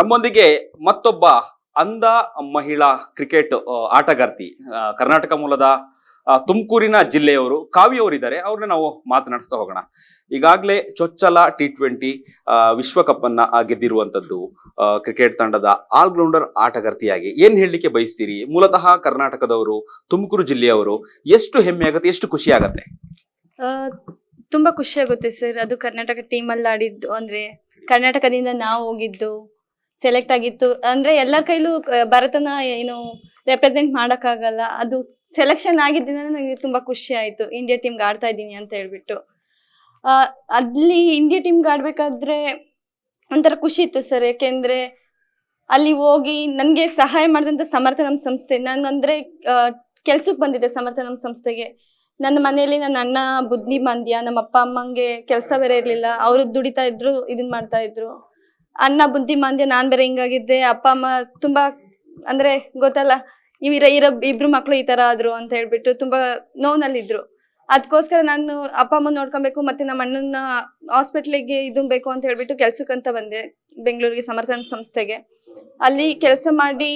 ನಮ್ಮೊಂದಿಗೆ ಮತ್ತೊಬ್ಬ ಅಂಧ ಮಹಿಳಾ ಕ್ರಿಕೆಟ್ ಆಟಗಾರ್ತಿ ಕರ್ನಾಟಕ ಮೂಲದ ತುಮಕೂರಿನ ಜಿಲ್ಲೆಯವರು, ಕಾವ್ಯವರಿದ್ದಾರೆ. ಅವ್ರನ್ನ ನಾವು ಮಾತನಾಡಿಸ್ತಾ ಹೋಗೋಣ. ಈಗಾಗಲೇ ಚೊಚ್ಚಲ ಟಿ ಟ್ವೆಂಟಿ ವಿಶ್ವಕಪ್ ಅನ್ನ ಗೆದ್ದಿರುವಂತದ್ದು ಕ್ರಿಕೆಟ್ ತಂಡದ ಆಲ್ರೌಂಡರ್ ಆಟಗಾರ್ತಿಯಾಗಿ. ಏನ್ ಹೇಳಲಿಕ್ಕೆ ಬಯಸ್ತೀರಿ? ಮೂಲತಃ ಕರ್ನಾಟಕದವರು, ತುಮಕೂರು ಜಿಲ್ಲೆಯವರು, ಎಷ್ಟು ಹೆಮ್ಮೆ ಆಗುತ್ತೆ, ಎಷ್ಟು ಖುಷಿ ಆಗತ್ತೆ? ತುಂಬಾ ಖುಷಿ ಆಗುತ್ತೆ ಸರ್. ಅದು ಕರ್ನಾಟಕ ಟೀಮಲ್ಲಿ ಆಡಿದ್ದು ಅಂದ್ರೆ ಕರ್ನಾಟಕದಿಂದ ನಾವು ಹೋಗಿದ್ದು ಸೆಲೆಕ್ಟ್ ಆಗಿತ್ತು. ಅಂದ್ರೆ ಎಲ್ಲರ ಕೈಲೂ ಭರತನ ಏನು ರೆಪ್ರೆಸೆಂಟ್ ಆಗಲ್ಲ ಅದು ಸೆಲೆಕ್ಷನ್ ಆಗಿದ್ದಿಂದ ನನಗೆ ತುಂಬಾ ಖುಷಿ ಆಯ್ತು. ಇಂಡಿಯಾ ಟೀಮ್ಗೆ ಆಡ್ತಾ ಇದ್ದೀನಿ ಅಂತ ಹೇಳ್ಬಿಟ್ಟು. ಅಲ್ಲಿ ಇಂಡಿಯಾ ಟೀಮ್ಗೆ ಆಡ್ಬೇಕಾದ್ರೆ ಒಂಥರ ಖುಷಿ ಇತ್ತು ಸರ್. ಯಾಕೆಂದ್ರೆ ಅಲ್ಲಿ ಹೋಗಿ ನನಗೆ ಸಹಾಯ ಮಾಡಿದಂತ ಸಮರ್ಥ ನಮ್ಮ ಸಂಸ್ಥೆ ನಂಗಂದ್ರೆ ಕೆಲ್ಸಕ್ಕೆ ಬಂದಿದ್ದೆ ಸಮರ್ಥ ನಮ್ಮ ಸಂಸ್ಥೆಗೆ. ನನ್ನ ಮನೆಯಲ್ಲಿ ನನ್ನ ಅಣ್ಣ ಬುದ್ಧಿ ಮಂದ್ಯ, ನಮ್ಮ ಅಪ್ಪ ಅಮ್ಮಂಗೆ ಕೆಲಸ ಬೇರೆ ಇರ್ಲಿಲ್ಲ. ಅವರು ದುಡಿತಾ ಇದ್ರು, ಇದನ್ ಮಾಡ್ತಾ ಇದ್ರು. ಅಣ್ಣ ಬುದ್ಧಿ ಮಂದ್ಯ ನಾನ್ ಬೇರೆ ಹಿಂಗಾಗಿದ್ದೆ, ಅಪ್ಪ ಅಮ್ಮ ತುಂಬಾ ಅಂದ್ರೆ ಗೊತ್ತಲ್ಲ ಇವಿರ ಇರ, ಇಬ್ರು ಮಕ್ಳು ಈ ತರ ಆದ್ರು ಅಂತ ಹೇಳ್ಬಿಟ್ಟು ತುಂಬಾ ನೋವ್ನಲ್ಲಿದ್ರು. ಅದಕ್ಕೋಸ್ಕರ ನಾನು ಅಪ್ಪ ಅಮ್ಮ ನೋಡ್ಕೊಬೇಕು ಮತ್ತೆ ನಮ್ಮ ಅಣ್ಣನ ಹಾಸ್ಪಿಟ್ಲಿಗೆ ಇದು ಬೇಕು ಅಂತ ಹೇಳ್ಬಿಟ್ಟು ಕೆಲ್ಸಕ್ಕಂತ ಬಂದೆ, ಬೆಂಗಳೂರಿಗೆ ಸಮರ್ಥನ ಸಂಸ್ಥೆಗೆ. ಅಲ್ಲಿ ಕೆಲಸ ಮಾಡಿ,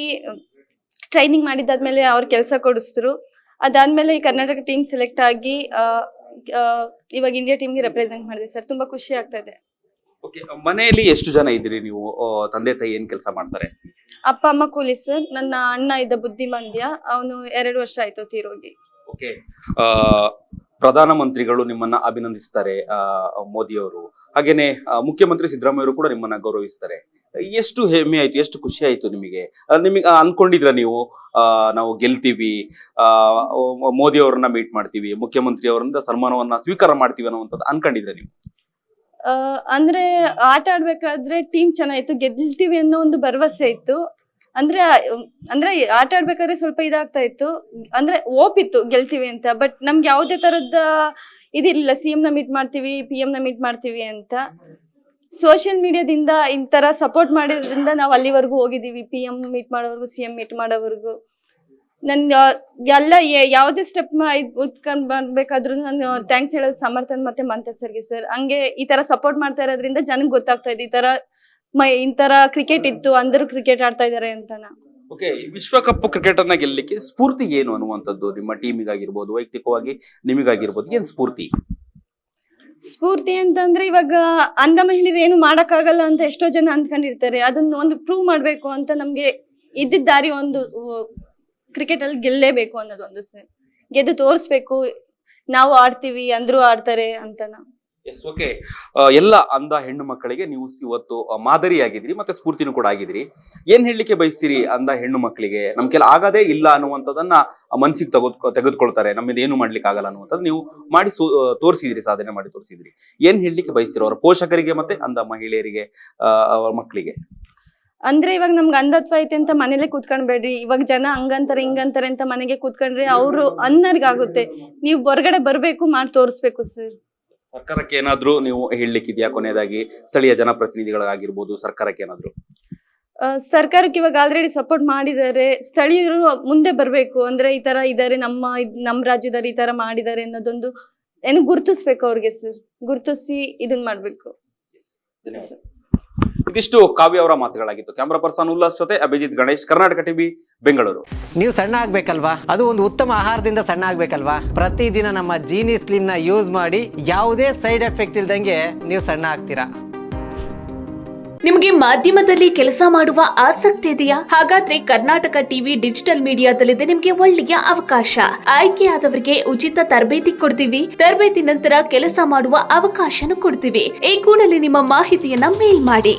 ಟ್ರೈನಿಂಗ್ ಮಾಡಿದ್ದಾದ್ಮೇಲೆ ಅವ್ರು ಕೆಲಸ ಕೊಡಿಸಿದ್ರು. ಅದಾದ್ಮೇಲೆ ಈ ಕರ್ನಾಟಕ ಟೀಮ್ ಸೆಲೆಕ್ಟ್ ಆಗಿ ಇವಾಗ ಇಂಡಿಯಾ ಟೀಮ್ಗೆ ರೆಪ್ರೆಸೆಂಟ್ ಮಾಡಿದೆ ಸರ್, ತುಂಬಾ ಖುಷಿ ಆಗ್ತಾ ಇದೆ. ಓಕೆ ಮನೆಯಲ್ಲಿ ಎಷ್ಟು ಜನ ಇದ್ದೀರಿ ನೀವು? ಆ, ತಂದೆ ತಾಯಿ ಏನ್ ಕೆಲಸ ಮಾಡ್ತಾರೆ? ಅಪ್ಪ ಅಮ್ಮ ಕೂಲಿ ಸರ್. ನನ್ನ ಅಣ್ಣ ಇದ್ದ ಬುದ್ಧಿಮಂದ್ಯ. ಅವನು ಎರಡು ವರ್ಷ ಆಯ್ತು ತೀರೋಗಿ. ಓಕೆ ಆ, ಪ್ರಧಾನಮಂತ್ರಿಗಳು ನಿಮ್ಮನ್ನ ಅಭಿನಂದಿಸ್ತಾರೆ ಆ, ಮೋದಿಯವರು. ಹಾಗೇನೆ ಆ, ಮುಖ್ಯಮಂತ್ರಿ ಸಿದ್ದರಾಮಯ್ಯವರು ಕೂಡ ನಿಮ್ಮನ್ನ ಗೌರವಿಸ್ತಾರೆ. ಎಷ್ಟು ಹೆಮ್ಮೆ ಆಯ್ತು ಎಷ್ಟು ಖುಷಿ ಆಯ್ತು ನಿಮಗೆ? ನಿಮಗೆ ಅನ್ಕೊಂಡಿದ್ರ ನೀವು? ಆ, ನಾವು ಗೆಲ್ತೀವಿ ಆ ಮೋದಿ ಅವರನ್ನ ಮೀಟ್ ಮಾಡ್ತೀವಿ ಮುಖ್ಯಮಂತ್ರಿ ಅವರಿಂದ ಸನ್ಮಾನವನ್ನ ಸ್ವೀಕಾರ ಮಾಡ್ತೀವಿ ಅನ್ನುವಂಥದ್ದು ಅನ್ಕೊಂಡಿದ್ರ ನೀವು? ಅಂದ್ರೆ ಆಟ ಆಡ್ಬೇಕಾದ್ರೆ ಟೀಮ್ ಚೆನ್ನಾಗಿತ್ತು ಗೆಲ್ತೀವಿ ಅನ್ನೋ ಒಂದು ಭರವಸೆ ಇತ್ತು. ಅಂದ್ರೆ ಅಂದ್ರೆ ಆಟ ಆಡ್ಬೇಕಾದ್ರೆ ಸ್ವಲ್ಪ ಇದಾಗ್ತಾ ಇತ್ತು. ಅಂದ್ರೆ ಓಪ್ ಇತ್ತು ಗೆಲ್ತೀವಿ ಅಂತ ಬಟ್ ನಮ್ಗೆ ಯಾವುದೇ ತರದ ಇದಿರ್ಲಿಲ್ಲ. ಸಿ ನ ಮೀಟ್ ಮಾಡ್ತೀವಿ ಪಿ ನ ಮೀಟ್ ಮಾಡ್ತೀವಿ ಅಂತ. ಸೋಷಿಯಲ್ ಮೀಡಿಯಾದಿಂದ ಈ ತರ ಸಪೋರ್ಟ್ ಮಾಡಿದ್ರಿಂದ ನಾವು ಅಲ್ಲಿವರೆಗೂ ಹೋಗಿದೀವಿ ಪಿ ಎಂ ಮೀಟ್ ಮಾಡೋವರೆಗೂ ಸಿ ಎಂ ಮೀಟ್ ಮಾಡೋವರೆಗೂ. ನನ್ ಎಲ್ಲ ಯಾವ್ದೇ ಸ್ಟೆಪ್ ಉತ್ಕೊಂಡ್ ಬರ್ಬೇಕಾದ್ರೂ ನಾನು ಥ್ಯಾಂಕ್ಸ್ ಹೇಳೋದು ಸಮರ್ಥನ್ ಮತ್ತೆ ಮಂತ ಸರ್ಗೆ ಸರ್ ಹಂಗೆ ಈ ತರ ಸಪೋರ್ಟ್ ಮಾಡ್ತಾ ಇರೋದ್ರಿಂದ ಜನಕ್ ಗೊತ್ತಾಗ್ತಾ ಇದೆ. ಈ ತರ ಮೈ ಈ ತರ ಕ್ರಿಕೆಟ್ ಇತ್ತು ಅಂದ್ರೂ ಕ್ರಿಕೆಟ್ ಆಡ್ತಾ ಇದಾರೆ ಅಂತನ ಓಕೆ ವಿಶ್ವಕಪ್ ಕ್ರಿಕೆಟ್ ಅನ್ನ ಗೆಲ್ಲಲಿಕ್ಕೆ ಸ್ಫೂರ್ತಿ ಏನು ಅನ್ನುವಂಥದ್ದು? ನಿಮ್ಮ ಟೀಮಿಗಾಗಿರ್ಬೋದು ವೈಯಕ್ತಿಕವಾಗಿ ನಿಮಗಾಗಿರ್ಬೋದು ಏನ್ ಸ್ಫೂರ್ತಿ? ಸ್ಫೂರ್ತಿ ಅಂತಂದ್ರೆ ಇವಾಗ ಅಂಧ ಮಹಿಳೆಯರು ಏನು ಮಾಡಕ್ಕಾಗಲ್ಲ ಅಂತ ಎಷ್ಟೋ ಜನ ಅಂದ್ಕೊಂಡಿರ್ತಾರೆ. ಅದನ್ನ ಒಂದು ಪ್ರೂವ್ ಮಾಡ್ಬೇಕು ಅಂತ ನಮ್ಗೆ ಇದ್ದಿದ್ದ ದಾರಿ ಒಂದು ಕ್ರಿಕೆಟ್ ಅಲ್ಲಿ ಗೆಲ್ಲೇಬೇಕು ಅನ್ನೋದು ಒಂದು ಗೆದ್ದು ತೋರಿಸ್ಬೇಕು. ನಾವು ಆಡ್ತೀವಿ, ಅಂದ್ರು ಆಡ್ತಾರೆ ಅಂತನ. ಎಸ್ ಓಕೆ ಎಲ್ಲ ಅಂದ ಹೆಣ್ಣು ಮಕ್ಕಳಿಗೆ ನೀವು ಇವತ್ತು ಮಾದರಿಯಾಗಿದ್ರಿ ಮತ್ತೆ ಸ್ಫೂರ್ತಿನೂ ಕೂಡ ಆಗಿದ್ರಿ ಏನ್ ಹೇಳಲಿಕ್ಕೆ ಬಯಸ್ತೀರಿ ಅಂದ ಹೆಣ್ಣು ಮಕ್ಕಳಿಗೆ? ನಮ್ ಆಗದೇ ಇಲ್ಲ ಅನ್ನುವಂಥದ್ದನ್ನ ಮನ್ಸಿಗೆ ತಗೋದ್, ತೆಗೆದುಕೊಳ್ತಾರೆ. ನಮ್ಮಿಂದ ಏನು ಮಾಡ್ಲಿಕ್ಕೆ ಆಗಲ್ಲ ಅನ್ನುವಂಥದ್ದು ನೀವು ಮಾಡಿ ತೋರಿಸಿದ್ರಿ, ಸಾಧನೆ ಮಾಡಿ ತೋರಿಸಿದ್ರಿ. ಏನ್ ಹೇಳಲಿಕ್ಕೆ ಬಯಸ್ತೀರಿ ಅವರ ಪೋಷಕರಿಗೆ ಮತ್ತೆ ಅಂದ ಮಹಿಳೆಯರಿಗೆ ಅವರ ಮಕ್ಕಳಿಗೆ? ಅಂದ್ರೆ ಇವಾಗ ನಮ್ಗೆ ಅಂಧತ್ವ ಐತೆ ಅಂತ ಮನೇಲೆ ಕೂತ್ಕೊಂಡ್ಬೇಡ್ರಿ. ಇವಾಗ ಜನ ಹಂಗಂತಾರೆ ಹಿಂಗಂತಾರೆ ಅಂತ ಮನೆಗೆ ಕೂತ್ಕೊಂಡ್ರೆ ಅವರು ಅನ್ನರ್ಗಾಗುತ್ತೆ ನೀವು ಹೊರಗಡೆ ಬರ್ಬೇಕು ಮಾಡಿ ತೋರಿಸ್ಬೇಕು ಸರ್. ಸರ್ಕಾರಕ್ಕೆ ಏನಾದ್ರೂ ನೀವು ಹೇಳಲಿಕ್ಕಿದ್ಯಾ ಕೊನೆಯದಾಗಿ? ಸ್ಥಳೀಯ ಜನಪ್ರತಿನಿಧಿಗಳಾಗಿರ್ಬೋದು ಸರ್ಕಾರಕ್ಕೆ ಏನಾದ್ರು? ಸರ್ಕಾರಕ್ಕೆ ಇವಾಗ ಆಲ್ರೆಡಿ ಸಪೋರ್ಟ್ ಮಾಡಿದ್ದಾರೆ. ಸ್ಥಳೀಯರು ಮುಂದೆ ಬರಬೇಕು. ಅಂದ್ರೆ ಈ ತರ ಇದಾರೆ ನಮ್ಮ ನಮ್ಮ ರಾಜ್ಯದವ್ರು ಈ ತರ ಮಾಡಿದ್ದಾರೆ ಅನ್ನೋದೊಂದು ಏನು ಗುರುತಿಸ್ಬೇಕು ಅವ್ರಿಗೆ ಸರ್. ಗುರುತಿಸಿ ಇದನ್ ಮಾಡ್ಬೇಕು. ಇದಿಷ್ಟು ಕಾವ್ಯ ಅವರ ಮಾತುಗಳಾಗಿತ್ತು. ಕ್ಯಾಮ್ರಾ ಪರ್ಸನ್ ಉಲ್ಲಾಸ್ ಜೊತೆ ಅಭಿಜಿತ್ ಗಣೇಶ್ ಕರ್ನಾಟಕ ಟಿವಿ ಬೆಂಗಳೂರು. ನೀವು ಸಣ್ಣ ಆಗ್ಬೇಕಲ್ವಾ? ಅದು ಒಂದು ಉತ್ತಮ ಆಹಾರದಿಂದ ಸಣ್ಣ ಆಗ್ಬೇಕಲ್ವಾ? ಪ್ರತಿದಿನ ನಮ್ಮ ಜೀನಿ ಸ್ಲಿಮ್ನ ಯೂಸ್ ಮಾಡಿ ಯಾವುದೇ ಸೈಡ್ ಎಫೆಕ್ಟ್ ಇಲ್ದಂಗೆ ನೀವು ಸಣ್ಣ ಆಗ್ತೀರಾ? ನಿಮಗೆ ಮಾಧ್ಯಮದಲ್ಲಿ ಕೆಲಸ ಮಾಡುವ ಆಸಕ್ತಿ ಇದೆಯಾ? ಹಾಗಾದ್ರೆ ಕರ್ನಾಟಕ ಟಿವಿ ಡಿಜಿಟಲ್ ಮೀಡಿಯಾದಲ್ಲಿದೆ ನಿಮಗೆ ಒಳ್ಳೆಯ ಅವಕಾಶ. ಆಯ್ಕೆಯಾದವರಿಗೆ ಉಚಿತ ತರಬೇತಿ ಕೊಡ್ತೀವಿ. ತರಬೇತಿ ನಂತರ ಕೆಲಸ ಮಾಡುವ ಅವಕಾಶನೂ ಕೊಡ್ತೀವಿ. ಈ ಕೂಡಲೇ ನಿಮ್ಮ ಮಾಹಿತಿಯನ್ನ ಮೇಲ್ ಮಾಡಿ.